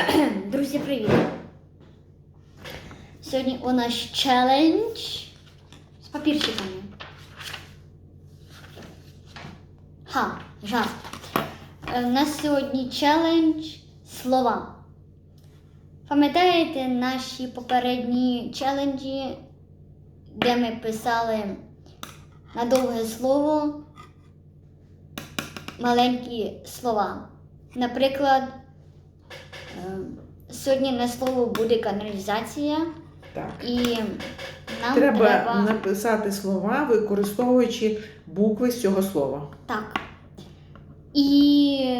Друзі, привіт! Сьогодні у нас челендж з папірчиками. Ха, жарт. Е, У нас сьогодні челендж слова. Пам'ятаєте наші попередні челенджі, де ми писали на довге слово маленькі слова? Наприклад, Сьогодні на слово буде каналізація, Так. і нам Треба, треба, написати слова, використовуючи букви з цього слова. так. І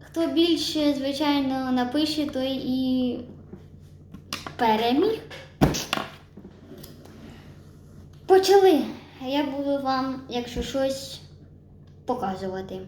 хто більше, звичайно, напише, той і переміг. Почали. Я буду вам, якщо щось, показувати.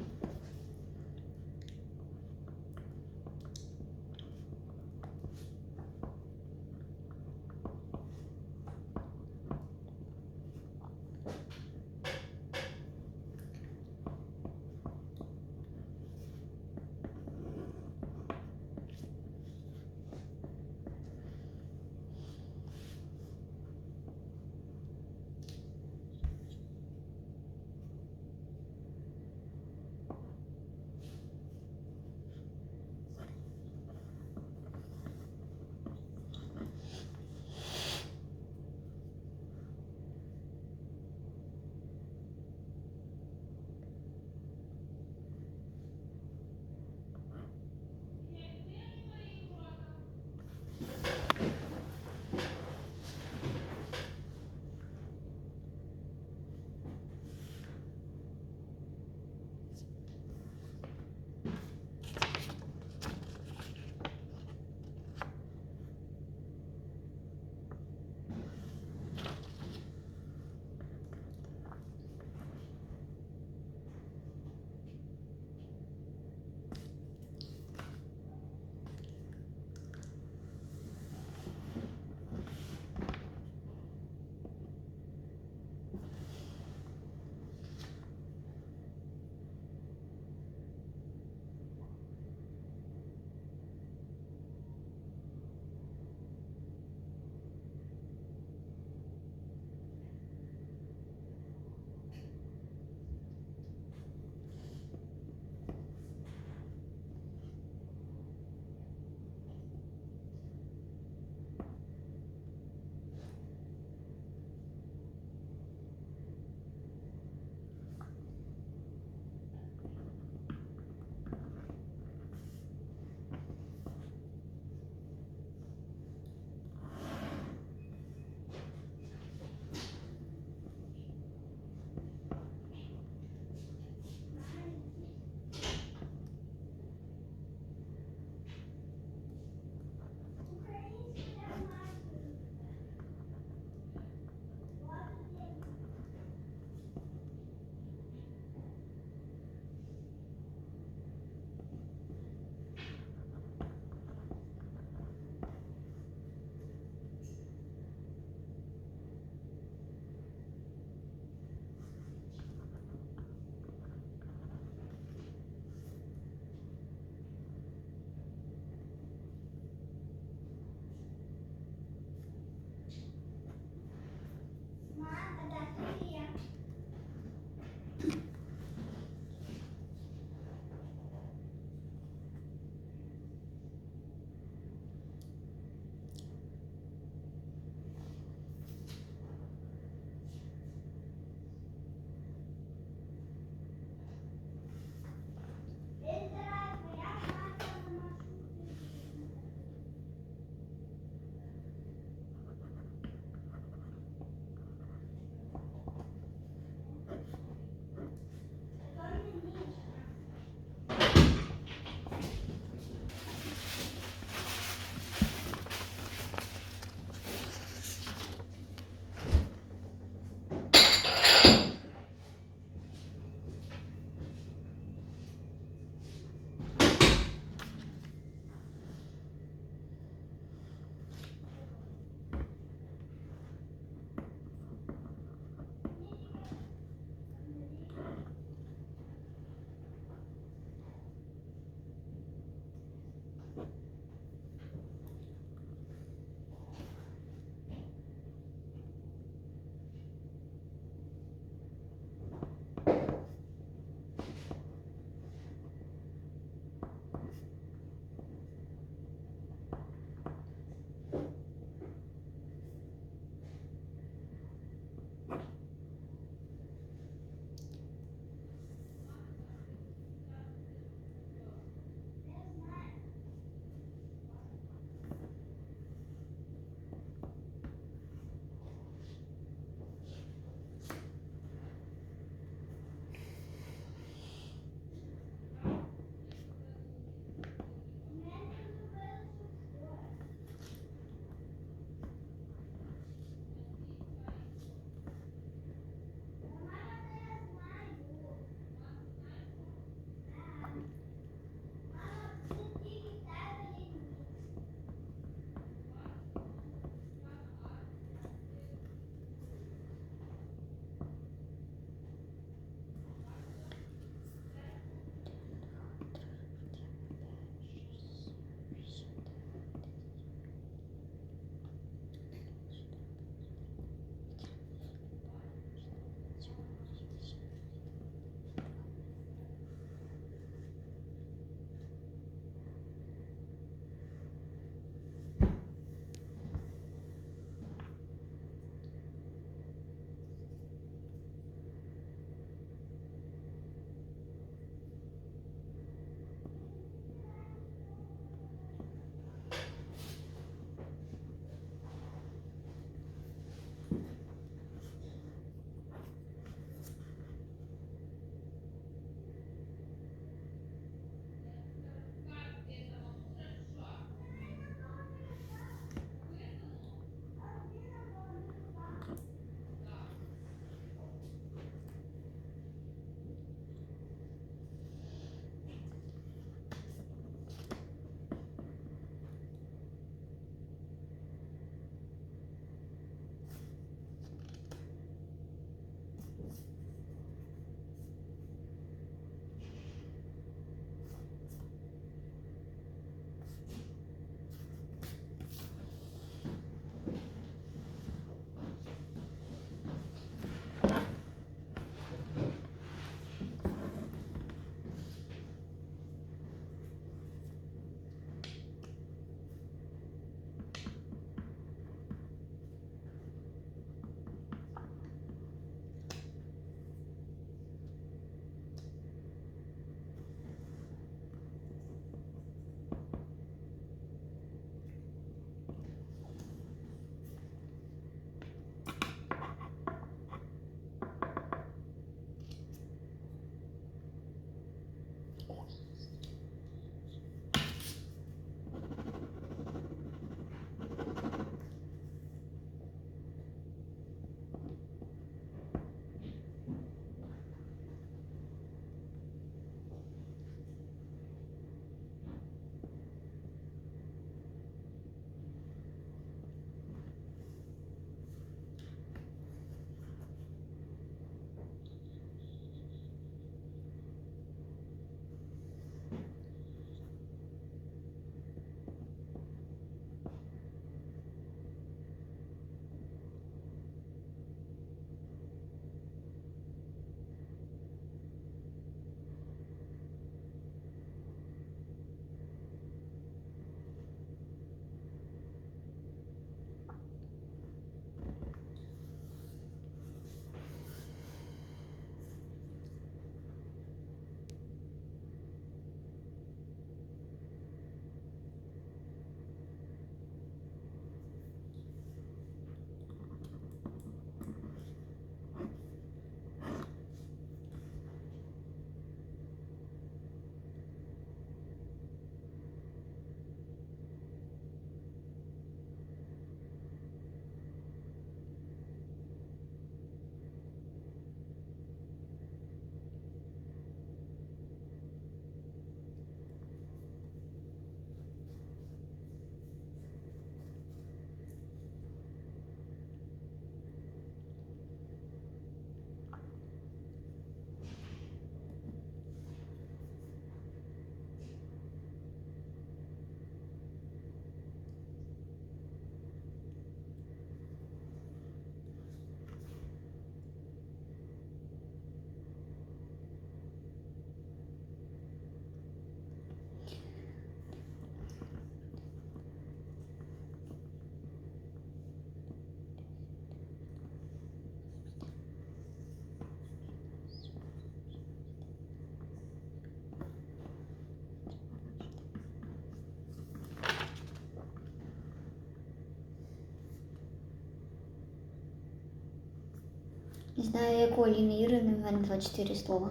Знаю, якої Ліни Ірини, в мене 24 слова.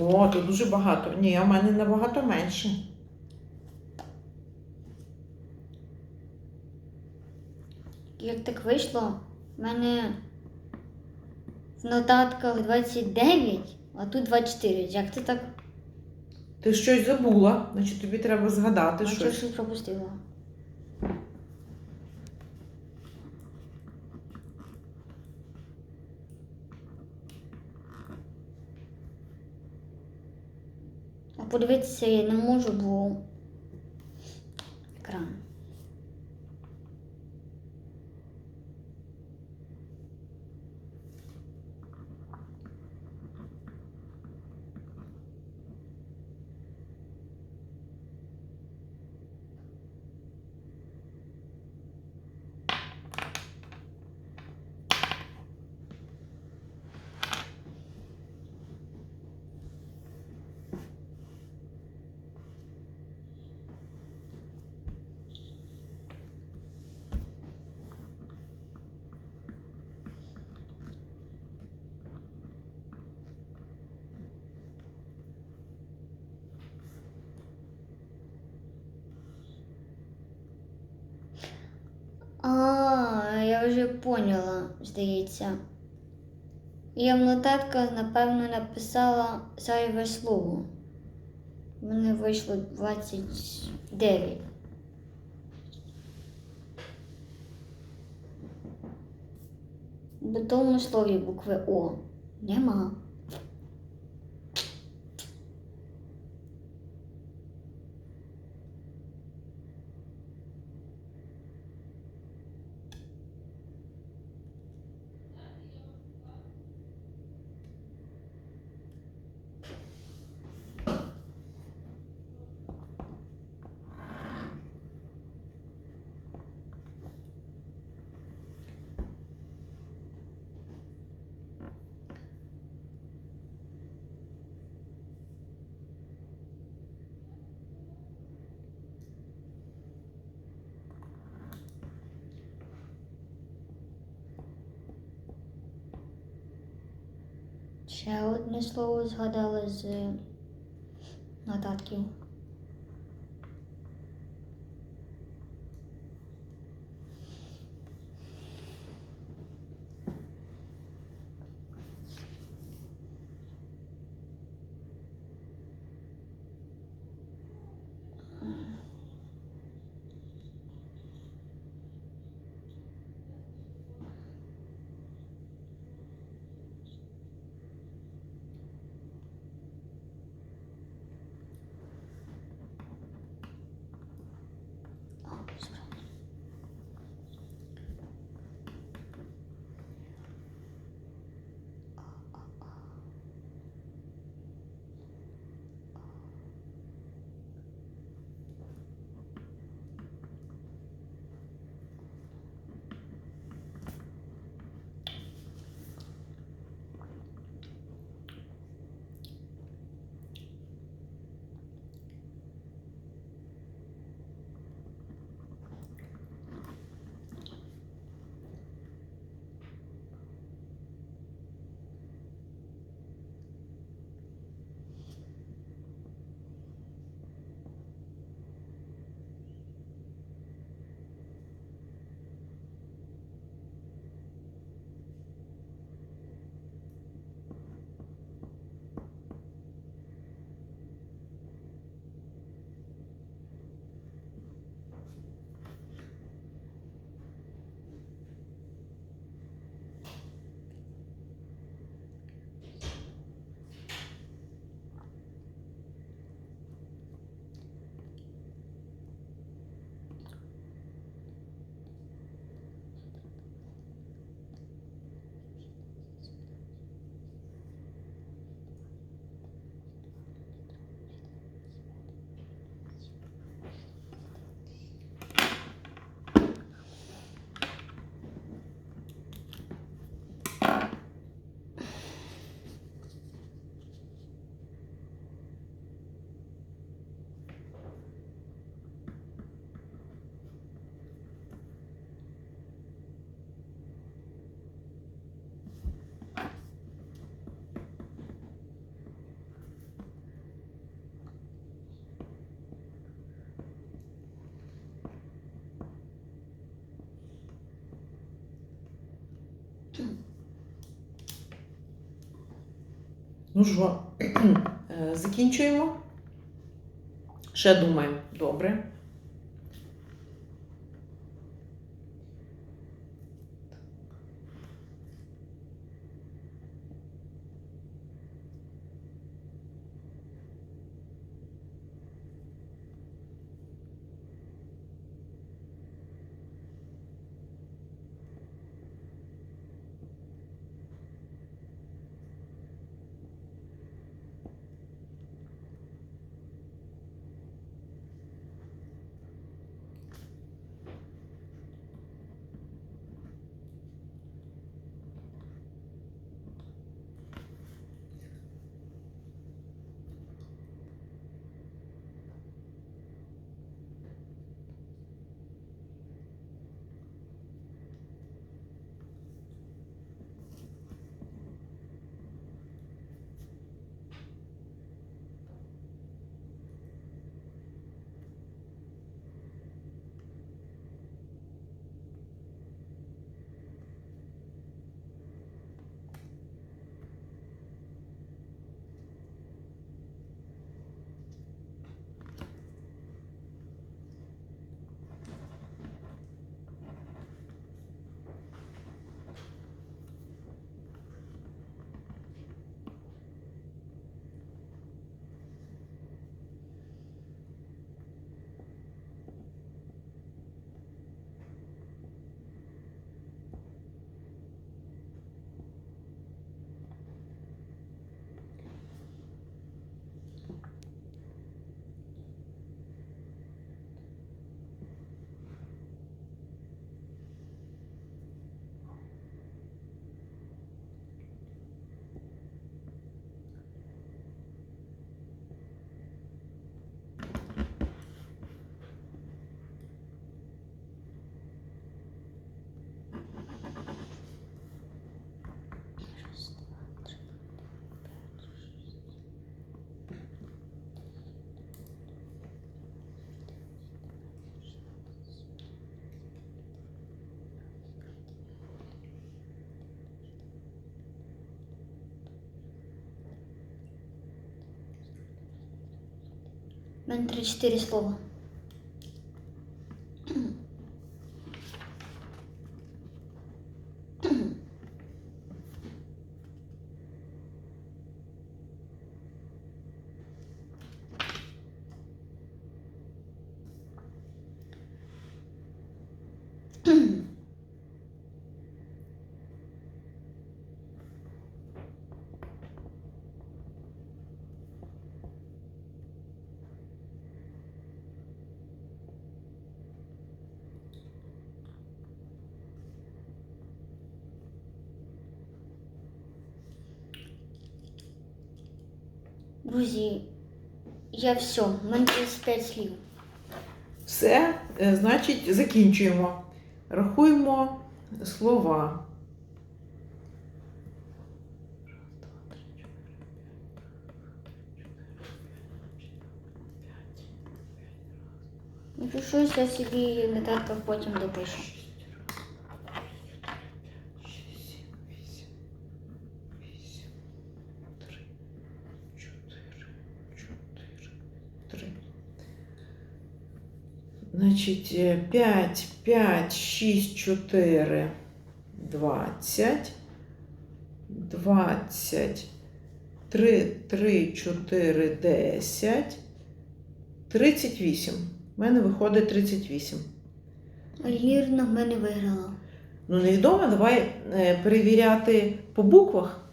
О, то дуже багато. Ні, у мене набагато менше. Як так вийшло, в мене в нотатках 29, а тут 24. Як ти так? Ти щось забула, значить тобі треба згадати щось. щось пропустила? А подивитися я не можу, бо екран. А, я вже поняла, здається. Я в напевно, написала зайве слово. Мене вийшло 29. В тому слові букви О нема. Ще одне слово згадала з Ну що, е, закінчуємо? Ще думаємо. Добре. Мене 3-4 слова. Друзі, я все, у мене 35 слів. Все, е, значить, закінчуємо. Рахуємо слова. Якщо щось, я собі в нотатках потім допишу. Значить, 5, 5, 6, 4, 20, 20, 3, 3, 4, 10, 38. У мене виходить 38. Вірно, в мене виграла. Ну, невідомо, давай е, перевіряти по буквах.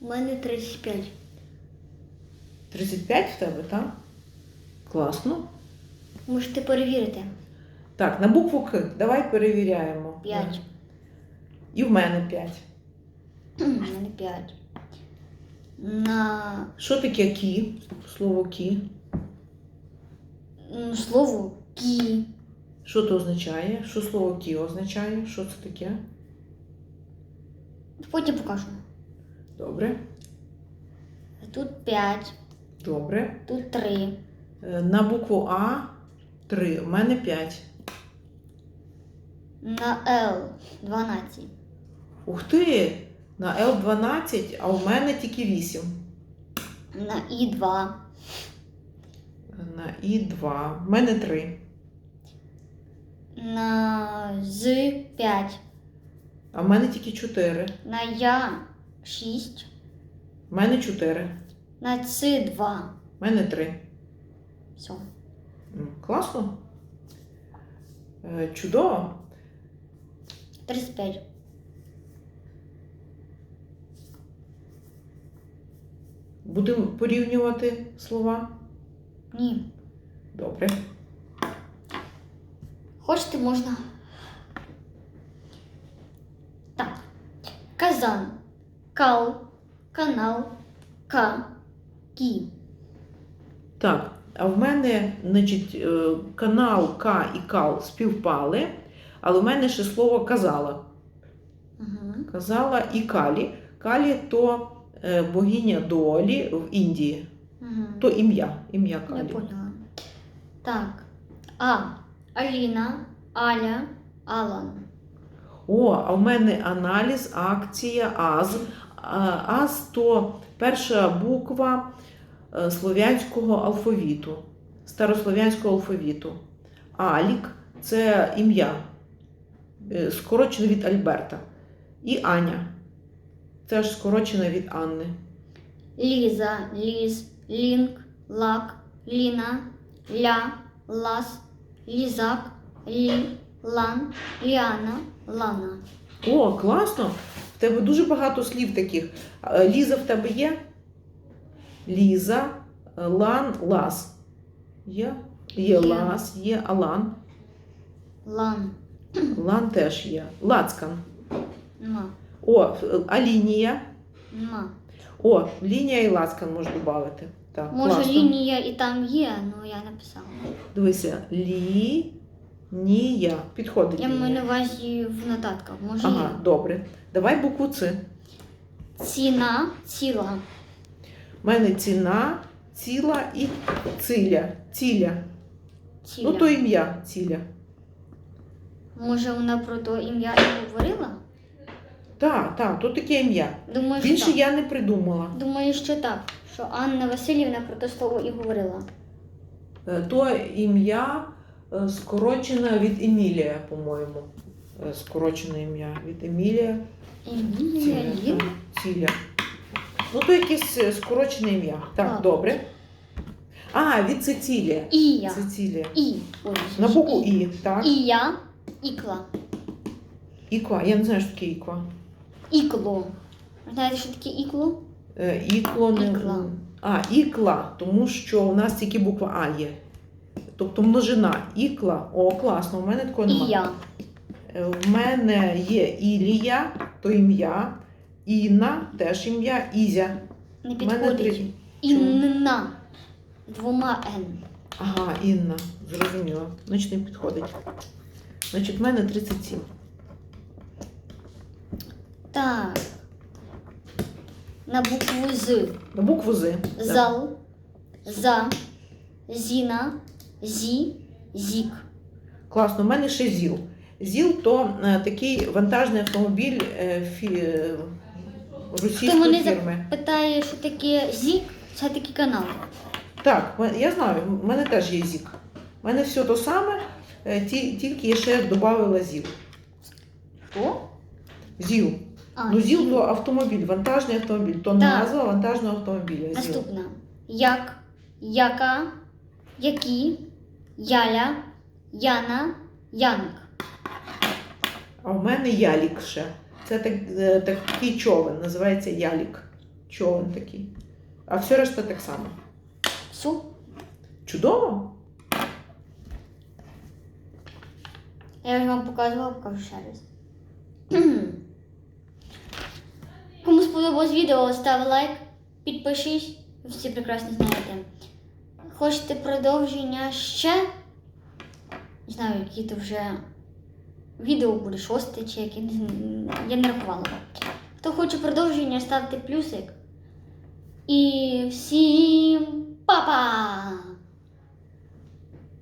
У мене 35. 35 в тебе, так? Класно. Можете перевірити. Так, на букву К давай перевіряємо. 5. І в мене 5. У мене 5. На Що таке кі? Слово кі. м, слово кі. Що це означає? Що слово кі означає? Що це таке? Потім покажу. Добре. Тут 5, Добре. тут 3, Е, На букву А 3. У мене 5. на Л 12. Ух ти! На Л12, а у мене тільки 8. На І2. На І2. В мене 3. На З5. А в мене тільки 4. На Я6. В мене 4. На С2. В мене 3. Все. Класно. Е, Чудово. 35. Будемо порівнювати слова. Ні. Добре. Хочете, можна. Так. Казан. Кал. Канал. Ка. Кі. Так, а в мене, значить, е, канал К і Кал співпали, але в мене ще слово казала. Угу. Казала і Калі. Калі то е, богиня долі в Індії. Угу. То ім'я. Ім'я Я поняла. Так. А. Аліна. Аля. Алан. О, а в мене аналіз, акція, аз. Аз то перша буква слов'янського алфавіту, старослов'янського алфавіту. Алік це ім'я, е, скорочене від Альберта. І Аня. Це ж скорочене від Анни. Ліза. Ліз. Лінк. Лак. Ліна. Ля. Лас. Лізак. Лі. Лан. Ліана. Лана. О, класно! В тебе дуже багато слів таких. Е, Ліза в тебе є? Ліза, лан, лас. Є? Є лас, є алан. Лан. Лан теж є. Лацкан. Ма. О, а лінія. Ма. О, лінія і лацкан можна додати. Так, Може, класно. лінія і там є, але я написала. Дивися, лінія. Підходить. Я маю на увазі в нотатках. Може, Ага, є. добре. Давай букву Ц. Ціна, ціла. У мене ціна, ціла і циля. Ціля. ціля. Ну, то ім'я ціля. Може, вона про то ім'я і говорила? Так, так, то таке ім'я. Думаю, що Більше так. я не придумала. Думаю, що так. Що Анна Васильівна про те слово і говорила. Е, То ім'я е, скорочене від Емілія, по-моєму. Е, Скорочене ім'я від Емілія. Емілія так, Ціля. Ну, то якесь е, скорочене ім'я. Так, Так. добре. А, від Цицілія. І я. Цицілія. І. Ой, На букву І, так. І я. Ікла. Іква. Я не знаю, що таке іква. Ікло. Знаєте, що таке ікло? Е, Ікло не. Ікла. А, ікла, тому що у нас тільки буква А є. Тобто множина. Ікла. О, класно, у мене такого І немає. я. Е, В мене є Ілія, то ім'я. Інна теж ім'я. Ізя. Не У мене три. Інна. Двома Н. Ага, Інна. Зрозуміло. Значить, не підходить. Значить, в мене 37. Так. На букву З. На букву З. Так. Зал. За. Зіна. Зі. Зік. Класно, у мене ще ЗІЛ. ЗІЛ то е, такий вантажний автомобіль е, фі, е, Хто російської мене фірми. запитає, що таке Зік, це такий канал. Так, я знаю, в мене теж є ЗІК. У мене все то саме, е, ті- тільки я ще додавала ЗІЛ. Що? ЗІЛ. А, Ну, ЗІЛ то автомобіль, вантажний автомобіль, то Так. назва вантажного автомобіля. ЗІЛ. Наступна. Як, яка, які, яля, яна, яник. А в мене ялік ще. Це так, е, такий човен, називається ялік. Човен такий. А все решта так само. Су. Чудово? Я вже вам показувала, покажу ще раз. Кому сподобалось відео, став лайк, підпишись, всі прекрасно знаєте. Хочете продовження ще? Не знаю, які то вже відео буде шосте чи яке, я не рахувала. Хто хоче продовження, ставте плюсик. І всім па-па!